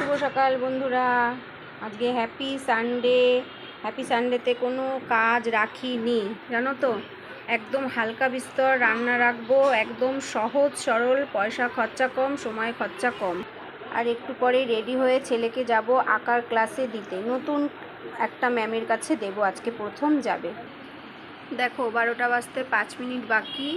শুভ সকাল বন্ধুরা। আজকে হ্যাপি সানডে হ্যাপি সানডেতে কোনো কাজ রাখিনি, জানো তো? একদম হালকা বিস্তর রান্না রাখব, একদম সহজ, সরল, পয়সা খরচা কম, সময় খরচা কম। আর একটু পরেই রেডি হয়ে ছেলেকে যাব আঁকার ক্লাসে দিতে। নতুন একটা ম্যামের কাছে দেবো, আজকে প্রথম যাবে। দেখো, বারোটা বাজতে পাঁচ মিনিট বাকি।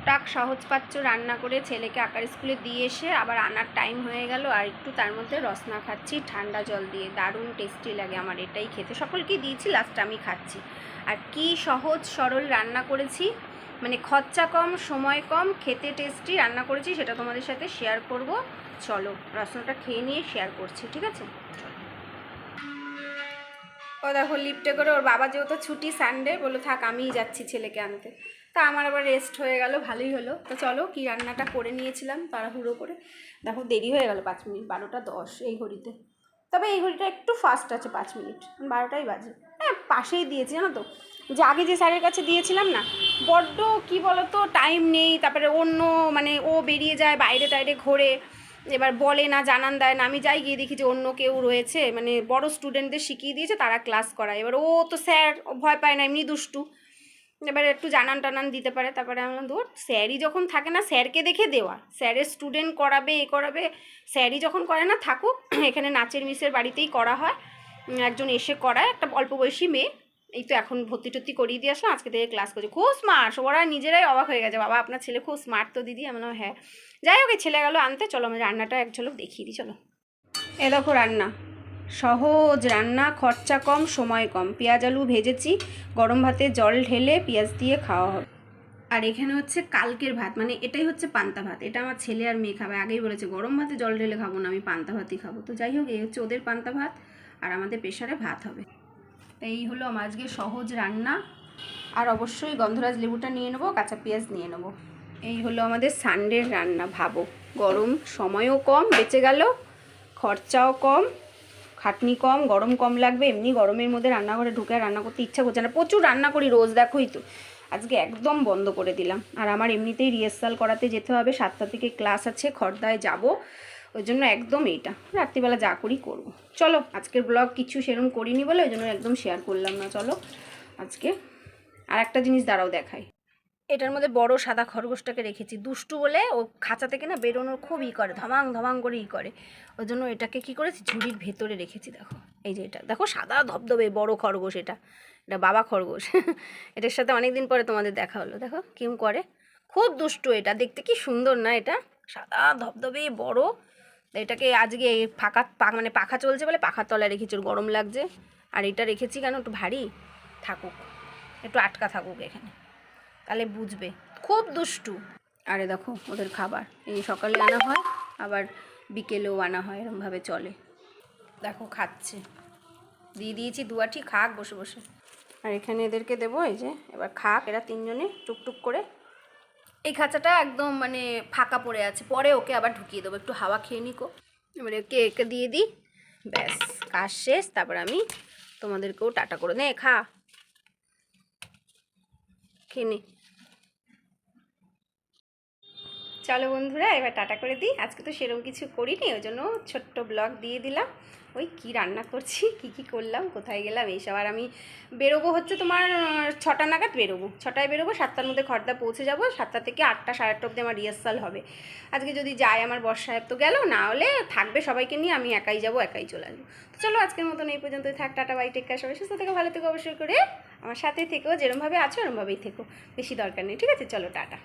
টুকটাক সহজপাচ্য রান্না করে ছেলেকে আঁকার স্কুলে দিয়ে এসে আবার আনার টাইম হয়ে গেল আর একটু তার মধ্যে রসনা খাচ্ছি, ঠান্ডা জল দিয়ে। দারুণ টেস্টি লাগে আমার, এটাই খেতে। সকলকেই দিয়েছি লাস্ট আমি খাচ্ছি। আর কি সহজ সরল রান্না করেছি? মানে খরচা কম, সময় কম, খেতে টেস্টি রান্না করেছি, সেটা তোমাদের সাথে শেয়ার করব। চলো, রসনাটা খেয়ে নিয়ে শেয়ার করছি, ঠিক আছে। ও দেখো লিফটে করে ওর বাবা যেহেতু ছুটি সানডে বলল থাক, আমিই যাচ্ছি ছেলেকে আনতে। তা আমার আবার রেস্ট হয়ে গেল, ভালোই হলো। তো চলো কি রান্নাটা করে নিয়েছিলাম তাড়াহুড়ো করে। দেখো দেরি হয়ে গেল পাঁচ মিনিট, বারোটা দশ এই ঘড়িতে। তবে এই ঘড়িটা একটু ফাস্ট আছে পাঁচ মিনিট, বারোটাই বাজে। হ্যাঁ পাশেই দিয়েছি, জানো তো? যে আগে যে স্যারের কাছে দিয়েছিলাম না, বড্ড কি বলতো টাইম নেই, তারপরে অন্য মানে ও বেরিয়ে যায় বাইরে টাইরে ঘোরে, এবার বলে না, জানান দেয় না। আমি যাই গিয়ে দেখি যে অন্য কেউ রয়েছে মানে বড় স্টুডেন্টদের শিখিয়ে দিয়েছে, তারা ক্লাস করায়। এবার ও তো স্যার ভয় পায় না, এমনি দুষ্টু। এবার একটু জানান টানান দিতে পারে, তারপরে আমি ধর স্যারই যখন থাকে না, স্যারকে দেখে দেওয়া। স্যারের স্টুডেন্ট করাবে, এ করাবে, স্যারই যখন করে না, থাকুক। এখানে নাচের মিসের বাড়িতেই করা হয়। একজন এসে করায়, একটা অল্প বয়সী মেয়ে। এই তো এখন ভর্তি টর্তি করিয়ে দিয়ে আসলাম, আজকে থেকে ক্লাস করছে। খুব স্মার্ট ওরা নিজেরাই অবাক হয়ে গেছে। বাবা, আপনার ছেলে খুব স্মার্ট তো দিদি। আমি হ্যাঁ। যাই হোক ছেলে গেলো আনতে, চলো আমি রান্নাটা এক ঝলক দেখিয়ে দিই, চলো। এ দেখো রান্না। সহজ রান্না, খরচা কম, সময় কম। পেঁয়াজ, আলু ভেজেছি, গরম ভাতে জল ঢেলে পেঁয়াজ দিয়ে খাওয়া হবে। আর এখানে হচ্ছে কালকের ভাত মানে এটাই হচ্ছে পান্তা ভাত। এটা আমার ছেলে আর মেয়ে খাবে। আগেই বলেছে, গরম ভাতে জল ঢেলে খাব না, আমি পান্তা ভাতই খাব। তো যাই হোক এই হচ্ছে ওদের পান্তা ভাত, আর আমাদের প্রেশারে ভাত হবে। এই হলো আমার আজকে সহজ রান্না। আর অবশ্যই গন্ধরাজ লেবুটা নিয়ে নেব, কাঁচা পেঁয়াজ নিয়ে নেব। এই হলো আমাদের সানডের রান্না, ভাবো। গরম সময়ও কম, বেঁচে গেল, খরচাও কম। খাটনি কম, গরম কম লাগবে, এমনি গরমের মধ্যে রান্নাঘরে ঢুকে রান্না করতে ইচ্ছা করছে না। প্রচুর রান্না করি রোজ, দেখোই তো। আজকে একদম বন্ধ করে দিলাম। আর আমার এমনিতেই রিহার্সাল করাতে যেতে হবে, সাতটা থেকে ক্লাস আছে, খর্দায় যাব। ওই জন্য একদম এইটা। রাত্রিবেলা যা করি করব। চলো, আজকের ব্লগ কিছু সেরকম করিনি বলে ওই জন্য একদম শেয়ার করলাম না। চলো, আজকে আর একটা জিনিস দাঁড়াও দেখাই। এটার মধ্যে বড় সাদা খরগোশটাকে রেখেছি। দুষ্টু বলে ও খাঁচা থেকে না বেরোনোর খুব ই করে, ধমাং ধমাং করে ই করে। ওই জন্য এটাকে কি করেছি? ঝুড়ির ভেতরে রেখেছি, দেখো। এই যে এটা, দেখো সাদা ধবধবে, বড় খরগোশ এটা। এটা বাবা খরগোশ। এটার সাথে অনেক দিন পরে তোমাদের দেখা হলো। দেখো কেউ করে। খুব দুষ্টু এটা, দেখতে কি সুন্দর না এটা? সাদা ধবধবে, বড়। এটাকে আজকে ফাঁকা, পা- মানে পাখা চলছে বলে পাখার তলায় রেখেছি, ওর গরম লাগছে। আর এটা রেখেছি কেন? একটু ভারী থাকুক। একটু আটকা থাকুক এখানে। তাহলে বুঝবে। খুব দুষ্টু। আরে দেখো ওদের খাবার। এই সকালে আনা হয় আবার বিকেলেও আনা হয় এরমভাবে চলে। দেখো খাচ্ছে। দিয়ে দিয়েছি দুয়াটি খাক বসে বসে। আর এখানে এদেরকে দেবো এই যে এবার খাক। এরা তিনজনে টুকটুক করে এই খাঁচাটা একদম মানে ফাঁকা পড়ে আছে। পরে ওকে আবার ঢুকিয়ে দেবো একটু হাওয়া খেয়ে নিকো। এবারে একে একে দিয়ে দিই। ব্যাস কাজ শেষ। তারপর আমি তোমাদেরকেও টাটা করে নে খা। খেয়ে নে। চলো বন্ধুরা, এবার টাটা করে দিই। আজকে তো সেরকম কিছু করিনি, ওই জন্য ছোট্ট ব্লগ দিয়ে দিলাম। ওই কি রান্না করছি, কি কি করলাম, কোথায় গেলাম, এইসব। আর আমি বেরোবো হচ্ছে তোমার ছটা নাগাদ বেরোবো। ছটায় বেরোবো, সাতটার মধ্যে খড়দা পৌঁছে যাব, সাতটা থেকে আটটা, সাড়ে আটটা অব্দি আমার রিহার্সাল হবে। আজকে যদি যায় আমার বর্ষ সাহেব তো গেল, না হলে থাকবে সবাইকে নিয়ে, আমি একাই যাব, একাই চলে আসব। তো চলো আজকের মতন এই পর্যন্তই থাক, টাটা বাই টেক্কা সবাই সুস্থ থেকে, ভালো থেকে, অবশ্যই করে আমার সাথে থেকেও যেরমভাবে আছো এরমভাবেই থেকো, বেশি দরকার নেই, ঠিক আছে? চলো, টাটা।